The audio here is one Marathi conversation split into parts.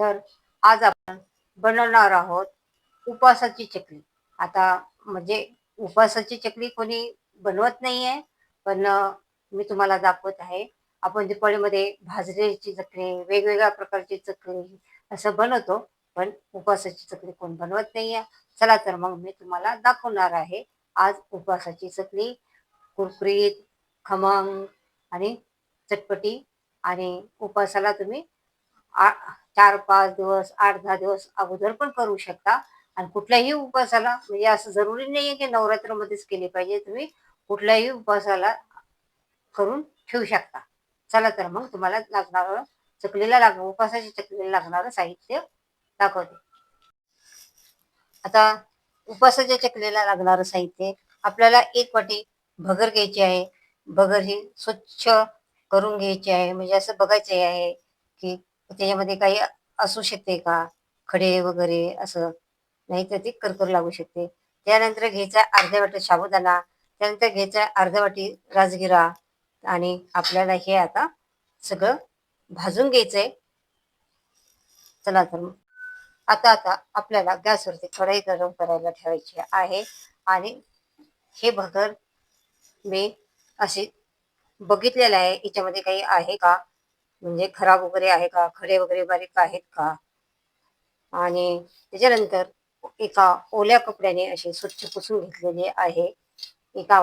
तर आज आपण बनवणार आहोत उपवासाची चकली. आता म्हणजे उपवासाची चकली कोणी बनवत नाही आहे पण मी तुम्हाला दाखवत आहे. आपण दिपाळीमध्ये भाजलेची चकली वेगवेगळ्या प्रकारची चकली असं बनवतो पण उपवासाची चकली कोण बनवत नाही आहे चला तर मग मी तुम्हाला दाखवणार आहे आज उपवासाची चकली. कुरकुरीत खमंग आणि चटपटी आणि उपवासाला तुम्ही आ चार पाच दिवस आठ दहा दिवस अगोदर पण करू शकता. आणि कुठल्याही उपवासाला म्हणजे असं जरुरी नाही आहे की नवरात्रमध्येच केली पाहिजे. तुम्ही कुठल्याही उपवासाला करून ठेवू शकता. चला तर मग तुम्हाला लागणारं चकलीला लाग उपवासाच्या चकलीला लागणारं साहित्य दाखवते. आता उपवासाच्या चकलीला लागणारं साहित्य आपल्याला एक वाटी भगर घ्यायची आहे. भगर ही स्वच्छ करून घ्यायची आहे. म्हणजे असं बघायचं आहे की त्याच्यामध्ये काही असू शकते का? खडे वगैरे असं. नाही तर ती करकर लागू शकते. त्यानंतर घ्यायचा अर्ध्या वाटी साबुदाणा त्यानंतर घ्यायचा अर्ध्या वाटी राजगिरा आणि आपल्याला हे आता सगळं भाजून घ्यायचंय. चला तर आता आता आपल्याला गॅसवरती कढई गरम करायला ठेवायची आहे आणि हे भगर मी असे बघितलेलं आहे. याच्यामध्ये काही आहे का? म्हणजे खराब वगैरे आहे का? खडे वगैरे बारीक आहेत का? आणि त्याच्यानंतर एका ओल्या कपड्याने असे स्वच्छ पुसून घेतलेले आहे. एका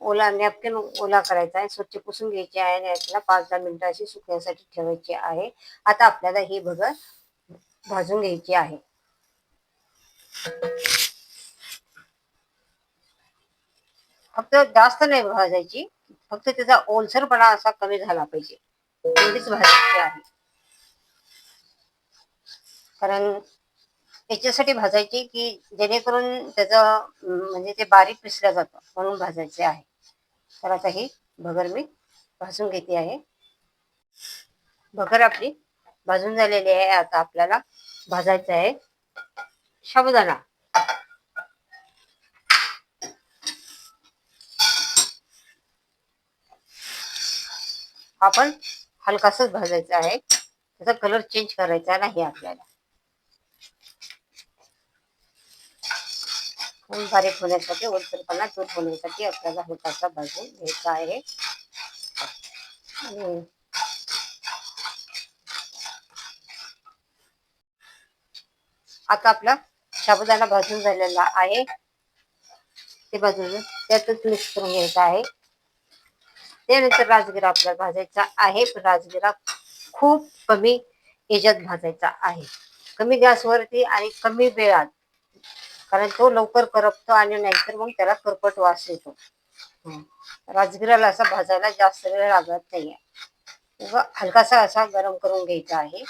ओला नॅपकिन ओला करायचा आहे स्वच्छ पुसून घ्यायचे आहे आणि त्याला पाच दहा मिनिटं अशी सुकण्यासाठी ठेवायची आहे. आता आपल्याला ही भगर भाजून घ्यायची आहे. फक्त जास्त नाही भाजायची फक्त त्याचा ओलसरपणा असा कमी झाला पाहिजे. एवढीच भाजायची आहे. कारण याच्यासाठी भाजायची की जेणेकरून त्याचं म्हणजे ते बारीक पिसलं जातं म्हणून भाजायचे आहे. तर आता ही भगर मी भाजून घेते आहे. भगर आपली भाजून झालेली आहे. आता आपल्याला भाजायचं आहे. साबुदाणा. आपण हलकासच भाजायचा आहे. त्याचा कलर चेंज करायचा नाही आपल्याला. फूल बारीक होण्यासाठी ओलसरपणा दूर होण्यासाठी आपल्याला हलकासा भाजून घ्यायचा आहे. आता आपला साबुदाणा भाजून झालेला आहे. ते भाजून त्यातच मिक्स करून घ्यायचा आहे. त्यानंतर राजगिरा आपल्याला भाजायचा आहे पण राजगिरा खूप कमी याच्यात भाजायचा आहे. कमी गॅसवरती आणि कमी वेळात कारण तो लवकर करपतो आणि नाहीतर मग त्याला करपट वास येतो. राजगिराला असा भाजायला जास्त वेळ लागत नाहीये. हलकासा असा गरम करून घ्यायचा आहे.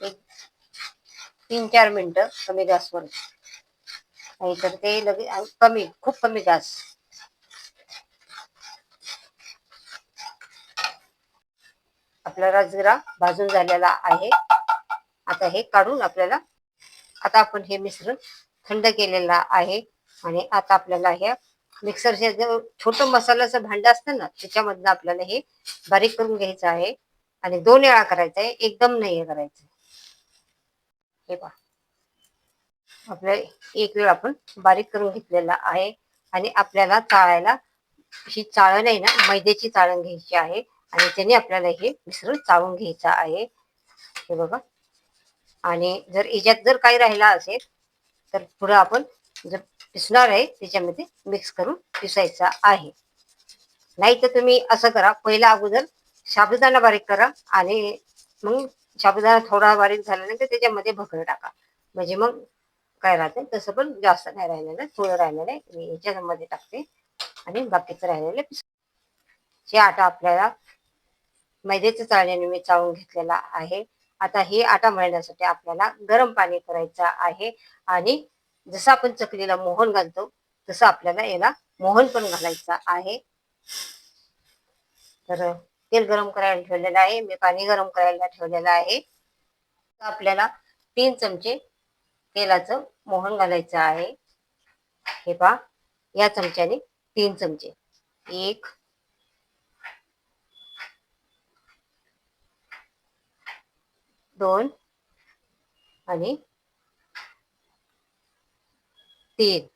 एक तीन चार मिनिटं कमी गॅसवर नाहीतर ते लगेच कमी खूप कमी गॅस आपला राजगिरा भाजून झालेला आहे. आता हे काढून आपल्याला आता आपण हे मिश्रण थंड केलेलं आहे. आणि आता आपल्याला हे मिक्सरचे जे छोटं मसाल्याचं भांड असतं ना त्याच्यामधनं आपल्याला हे बारीक करून घ्यायचं आहे. आणि दोन वेळा करायचं आहे एकदम नाही हे करायचं. हे पहा. आपल्या एक वेळ आपण बारीक करून घेतलेला आहे. आणि आपल्याला चाळायला ही चाळण आहे ना मैद्याची चाळण घ्यायची आहे. आणि त्याने आपल्याला हे मिश्रण चाळून घ्यायचं आहे. हे बघा. आणि जर याच्यात जर काही राहिला असेल तर पुढं आपण जर पिसणार आहे त्याच्यामध्ये मिक्स करून पिसायचा आहे. नाही तर तुम्ही असं करा पहिला अगोदर साबुदाणा बारीक करा आणि मग साबुदाणा थोडा बारीक झाल्यानंतर त्याच्यामध्ये भकर टाका. म्हणजे मग काय राहते तसं पण जास्त नाही राहिलेलं थोडं राहिलेलं आहे. मी याच्यामध्ये टाकते आणि बाकीचं राहिलेलं पिस जे आटा आपल्याला मैद्याच्या चाळण्याने मी चाळून घेतलेला आहे. आता हे आटा मळण्यासाठी आपल्याला गरम पाणी करायचं आहे. आणि जसं आपण चकलीला मोहन घालतो तसं आपल्याला याला मोहन पण घालायचं आहे. तर तेल गरम करायला ठेवलेलं आहे. मी पाणी गरम करायला ठेवलेलं आहे. तर आपल्याला तीन चमचे तेलाचं मोहन घालायचं आहे. हे पहा या चमच्याने तीन चमचे. एक दोन आणि तीन.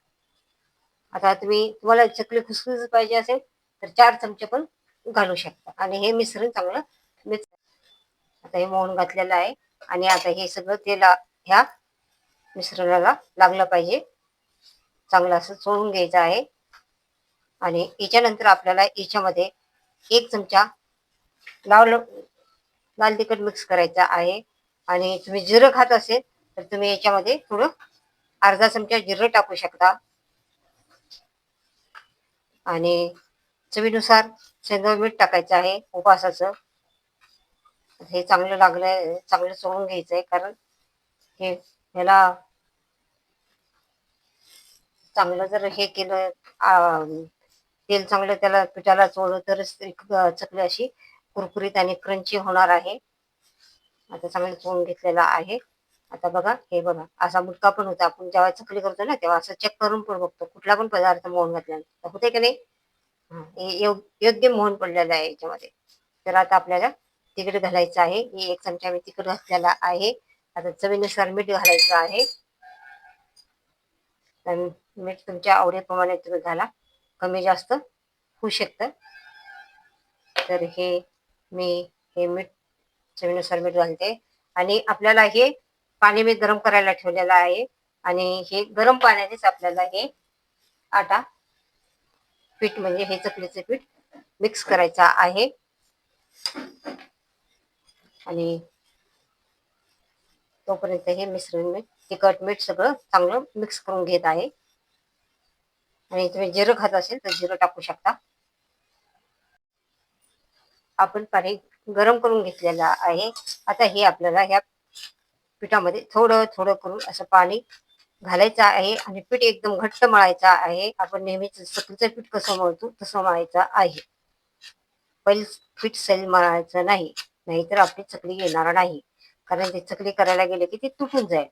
आता तुम्ही तुम्हाला चकली खुसखुस पाहिजे असेल तर चार चमचे पण घालू शकता. आणि हे मिश्रण चांगलं मिक्स आता हे मोहन घातलेलं आहे. आणि आता हे सगळं तेल ह्या मिश्रणाला लागलं पाहिजे. चांगलं असं चोळून घ्यायचं आहे. आणि याच्यानंतर आपल्याला याच्यामध्ये एक चमचा लाल लाल तिखट मिक्स करायचा आहे. आणि तुम्ही जिरं खात असेल तर तुम्ही याच्यामध्ये थोडं अर्धा चमचा जिरं टाकू शकता. आणि चवीनुसार शेंगदाणे मीठ टाकायचं आहे उपासाचं हे चांगलं लागलं चांगलं चोळून घ्यायचं आहे कारण हे ह्याला चांगलं जर हे केलं तेल चांगलं त्याला पिठाला चोळलं तरच चकली अशी कुरकुरीत आणि क्रंची होणार आहे. आता चांगलं चोळून घेतलेला आहे. आता बघा हे बघा असा मुटका पण होता. आपण जेव्हा चकली करतो ना तेव्हा असं चेक करून पण बघतो. कुठला पण पदार्थ मोहन घातल्यानंतर. होते की नाही? योग्य मोहन पडलेला आहे याच्यामध्ये. तर आता आपल्याला तिखट घालायचं आहे. ही एक चमचा मी तिखट घातलेला आहे. आता चवीनुसार मीठ घालायचं आहे. मीठ तुमच्या आवडीप्रमाणे तुम्ही घाला. कमी जास्त होऊ शकतं. तर हे मी हे मीठ चवीनुसार मीठ घालते. आणि आपल्याला हे पाणी मी गरम करायला ठेवलेलं आहे. आणि हे गरम पाण्यानेच आपल्याला हे आटा पीठ म्हणजे हे चकलीचे पीठ मिक्स करायचा आहे. आणि तोपर्यंत हे मिश्रण मीठ तिखट मीठ सगळं चांगलं मिक्स करून घेत आहे. आणि तुम्ही जिरं खात असेल तर जिरं टाकू शकता. आपण पाणी गरम करून घेतलेलं आहे. आता हे आपल्याला ह्या पिठामध्ये थोडं थोडं करून असं पाणी घालायचं आहे आणि पीठ एकदम घट्ट मळायचा आहे. आपण नेहमीच चकलीचं पीठ कसं मळतो तसं मळायचं आहे. पहिले पीठ सैल मळायचं नाही नाहीतर आपली चकली येणार नाही. कारण ते चकली करायला गेले की ती तुटून जाईल.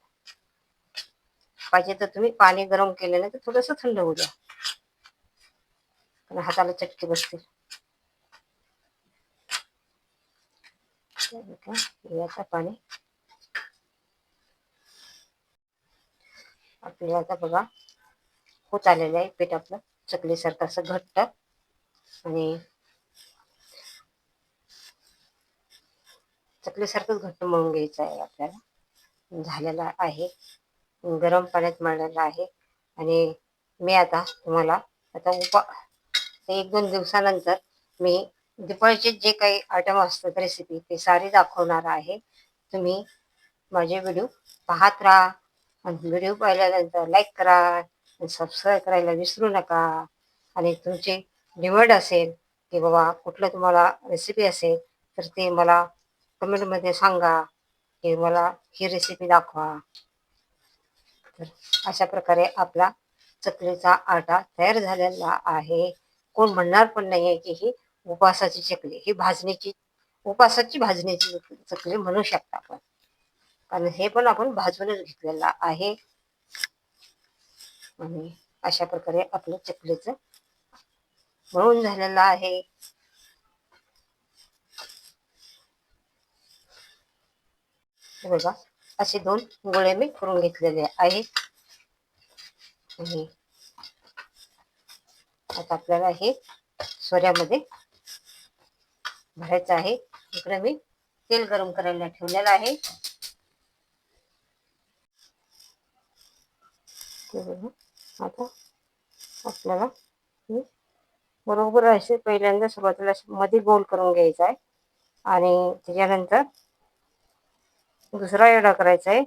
पाहिजे तर तुम्ही पाणी गरम केलेलं तर थोडस थंड होऊ द्या. हाताला चटके बसतील. आता पाणी. आपल्याला आता बघा होत आलेलं आहे पीठ आपलं चकलीसारखं असं घट्ट. आणि चकलीसारखंच घट्ट मळून घ्यायचं आहे आपल्याला. झालेला आहे. गरम पाण्यात मळलेला आहे. आणि मी आता तुम्हाला आता उपा एक दोन दिवसानंतर मी दिपाळीचे जे काही आयटम असतात रेसिपी ते सारी दाखवणार आहे. तुम्ही माझे व्हिडिओ पाहत राहा. आणि व्हिडिओ पाहिल्यानंतर लाईक करा आणि सबस्क्राईब करायला विसरू नका. आणि तुमची डिमांड असेल की बाबा कुठलं तुम्हाला रेसिपी असेल तर ते मला कमेंटमध्ये सांगा की मला ही रेसिपी दाखवा. तर अशा प्रकारे आपला चकलीचा आटा तयार झालेला आहे. कोण म्हणणार पण नाही आहे की ही उपासाची चकली. ही भाजणीची उपासाची भाजणीची चकली म्हणू शकता आपण. कारण हे पण आपण भाजूनच घेतलेलं आहे. आणि अशा प्रकारे आपलं चकलीच म्हणून झालेलं आहे. बघा असे दोन गोळे मी करून घेतलेले आहेत. आणि आता आपल्याला हे सोऱ्यामध्ये भरायचं आहे. इकडे मी तेल गरम करायला ठेवलेलं आहे. आता आपल्याला बरोबर असे पहिल्यांदा सुरुवातीला मध्ये गोल करून घ्यायचा आहे. आणि त्याच्यानंतर दुसरा एडा करायचा आहे.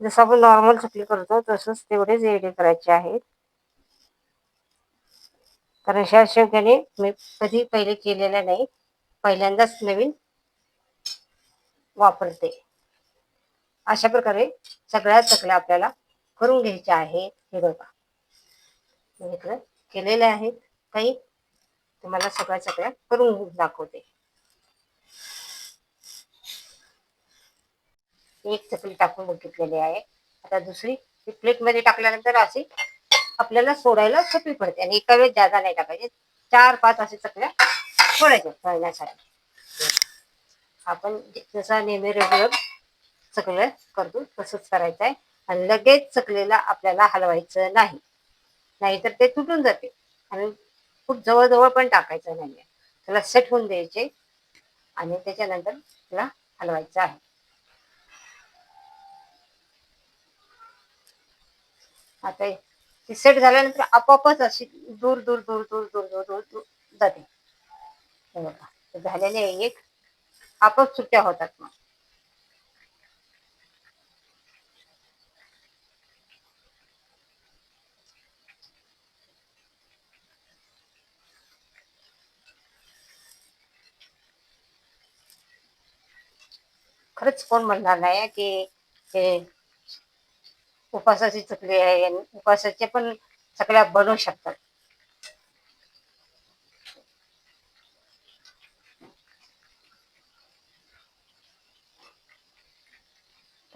जसं आपण नॉर्मल चकली करतो तसंच तेवढेच एडे करायचे आहेत. कारण ह्या शेवग्याने मी कधी पहिले केलेल्या नाही. पहिल्यांदाच नवीन वापरते. अशा प्रकारे सगळ्या चकल्या आपल्याला करून घ्यायच्या आहेत. हे बघा. इकडं केलेल्या आहेत काही तुम्हाला सगळ्या चकल्या करून दाखवते. एक चकली टाकून बघितलेली आहे. आता दुसरी प्लेटमध्ये टाकल्यानंतर अशी आपल्याला सोडायला सोपी पडते आणि एका वेळेस जादा नाही टाकायचे. चार पाच असे चकल्या सोडायचं तळण्यासाठी आपण जसा नेहमी रेग्युलर चकलं करतो तसंच करायचं आहे आणि लगेच चकलेला आपल्याला हलवायचं नाही. नाहीतर ते तुटून जाते. आणि खूप जवळजवळ पण टाकायचं नाही त्याला सेट होऊन द्यायचे. आणि त्याच्यानंतर त्याला हलवायचं आहे. आता ती सेट झाल्यानंतर आपोआपच अशी दूर दूर दूर दूर दूर दूर दूर दूर जाते. हे बघा झालेले एक. आपोआप सुट्ट्या होतात मग. खरंच कोण म्हणणार नाही की हे उपासाची चकली आहे. उपासाचे पण चकल्या बनवू शकतात.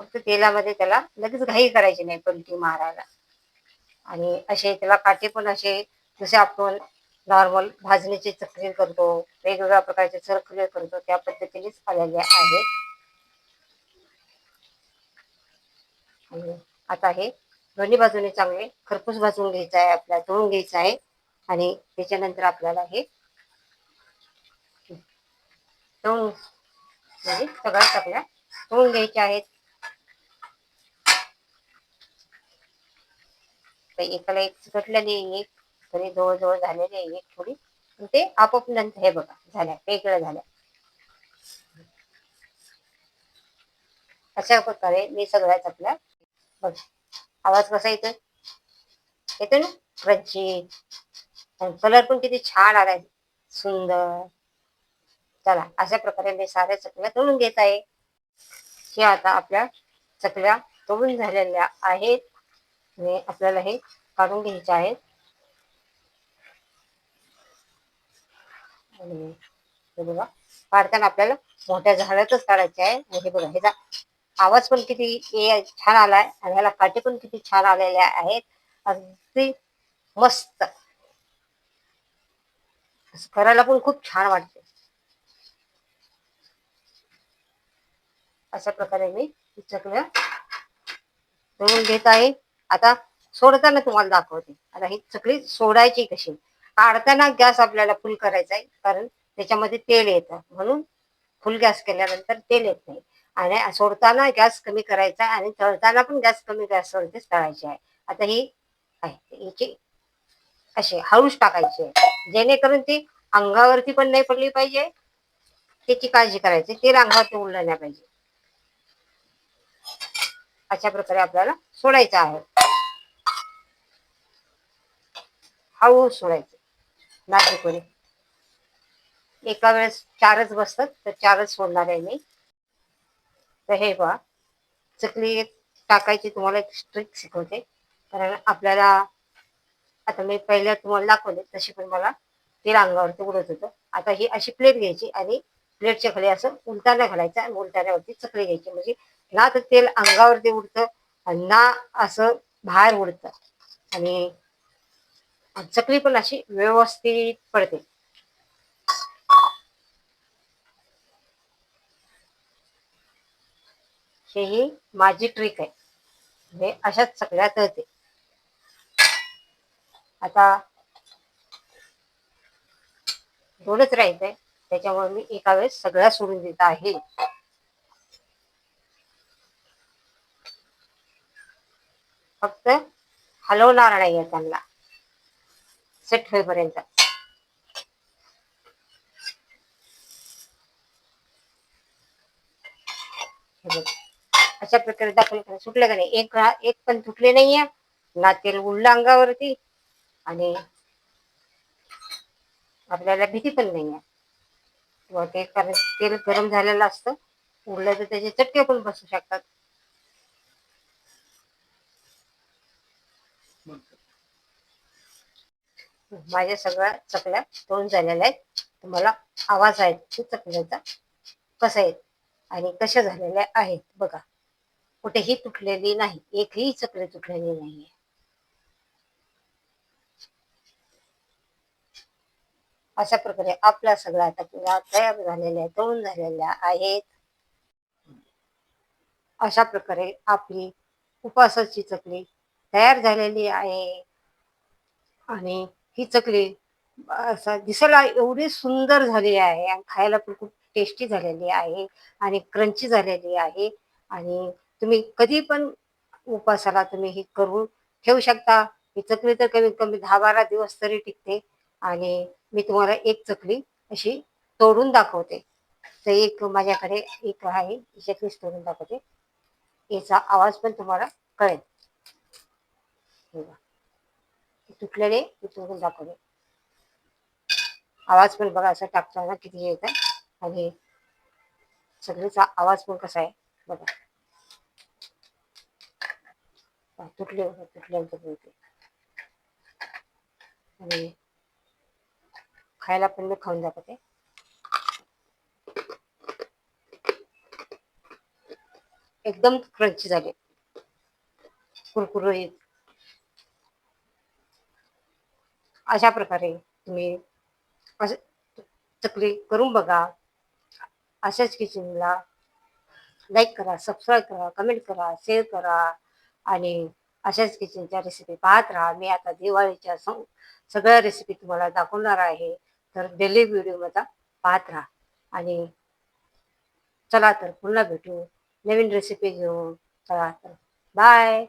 फक्त तेलामध्ये त्याला लगेच घाई करायची नाही पलटी मारायला. आणि असे त्याला काटे पण असे जसे आपण नॉर्मल भाजणीची चकली करतो वेगवेगळ्या प्रकारचे चरखले करतो त्या पद्धतीनेच आलेले आहेत. आता हे दोन्ही बाजूने चांगले खरपूस भाजून घ्यायचं आहे आपल्याला तळून घ्यायचं आहे. आणि त्याच्यानंतर आपल्याला हे तळून म्हणजे सगळ्याच आपल्या तळून घ्यायचे आहेत. एकाला एक सुटलेले एक तरी जवळजवळ झालेली आहे एक थोडी. ते आपोआप नंतर हे बघा झाल्या वेगळ्या झाल्या. अशा प्रकारे मी सगळ्या आपल्या बघ आवाज कसा येतोय? येतो ना? क्रंची. कलर पण किती छान आलाय. सुंदर. चला अशा प्रकारे मी साऱ्या चकल्या तळून घेत आहे. हे आता आपल्या चकल्या तळून झालेल्या आहेत. आणि आपल्याला हे काढून घ्यायचे आहेत. आणि हे बघा काढताना आपल्याला मोठ्या झाडातच काढायचे आहे. आणि हे बघा ह्याचा आवाज पण किती छान आलाय आणि ह्याला काटे पण किती छान आलेल्या आहेत. अगदी मस्त. करायला पण खूप छान वाटते. अशा प्रकारे मी चकल्या घेत आहे. आता सोडताना तुम्हाला दाखवते. आता ही चकली सोडायची कशी? काढताना गॅस आपल्याला फुल करायचा आहे कारण त्याच्यामध्ये तेल येतं. म्हणून फुल गॅस केल्यानंतर तेल येत नाही. आणि सोडताना गॅस कमी करायचा आहे आणि तळताना पण गॅस कमी गॅसवरतीच तळायची आहे. आता ही आहे हिची अशी हळूच टाकायची आहे. जेणेकरून ती अंगावरती पण नाही पडली पाहिजे त्याची काळजी करायची. तेल अंगावरती उडलं नाही पाहिजे. अशा प्रकारे आपल्याला सोडायचं आहे. हळू सोडायचं. नाजूकपणे एका वेळेस चारच बसतात तर चारच सोडणार आहे मी. तर हे बा चकली टाकायची तुम्हाला एक ट्रिक शिकवते. कारण आपल्याला आता मी पहिल्या तुम्हाला दाखवले तशी पण मला तेल अंगावरती उडत होतं. आता ही अशी प्लेट घ्यायची आणि प्लेटच्या खाली असं उलटाना घालायचं आणि उलटाण्यावरती चकली घ्यायची. म्हणजे ना तर तेल अंगावरती उडतं आणि ना असं बाहेर उडतं आणि चकली पण अशी व्यवस्थित पडते. ही माझी ट्रिक आहे. म्हणजे अशाच चकल्या तळते आता दोनच राहायचंय त्याच्यामुळे मी एका वेळेस सगळ्या सोडून देत आहे. फक्त हलवणार नाहीये त्यांना. सेट होईपर्यंत. अशा प्रकारे दाखल करा. सुटलं का नाही? एक एक पण तुटले नाहीये. ना तेल उडलं अंगावरती आणि आपल्याला भीती पण नाहीये. किंवा ते कारण तेल गरम झालेलं असतं. उडलं तर त्याचे चटके पण बसू शकतात. माझ्या सगळ्या चकल्या तोंड झालेल्या आहेत. तुम्हाला आवाज आहे चकल्याचा कसा आहे आणि कशा झालेल्या आहेत बघा. कुठेही तुटलेली नाही एकही चकली तुटलेली नाहीये. अशा प्रकारे आपल्या सगळ्या तकल्या तयार झालेल्या तळून झालेल्या आहेत. अशा प्रकारे आपली उपासाची चकली तयार झालेली आहे. आणि ही चकली असं दिसायला एवढी सुंदर झालेली आहे आणि खायला पण खूप टेस्टी झालेली आहे आणि क्रंची झालेली आहे. आणि तुम्ही कधी पण उपासाला तुम्ही ही करून ठेवू शकता. ही चकली तर कमीत कमी दहा बारा दिवस तरी टिकते. आणि मी तुम्हाला एक चकली अशी तोडून दाखवते. तर एक माझ्याकडे एक आहे ही चकलीच तोडून दाखवते. याचा आवाज पण तुम्हाला कळेल. हे बघा. तुटलेले हे तोडून दाखवले आवाज पण बघा असं टाकताना किती येत आहे आणि सगळीचा आवाज पण कसा आहे बघा. तुटले तुटल्यानंतर बोलते आणि खायला पण मी खाऊन दाखवते. एकदम क्रंची झाले. कुरकुरीत. अशा प्रकारे तुम्ही असं चकली करून बघा. अशाच किचनला लाईक करा सबस्क्राईब करा कमेंट करा शेअर करा आणि अशाच किचनच्या रेसिपी पाहत राहा. मी आता दिवाळीच्या सं सगळ्या रेसिपी तुम्हाला दाखवणार आहे. तर डेली व्हिडिओमध्ये पाहत राहा. आणि चला तर पुन्हा भेटू. नवीन रेसिपी घेऊन. चला तर बाय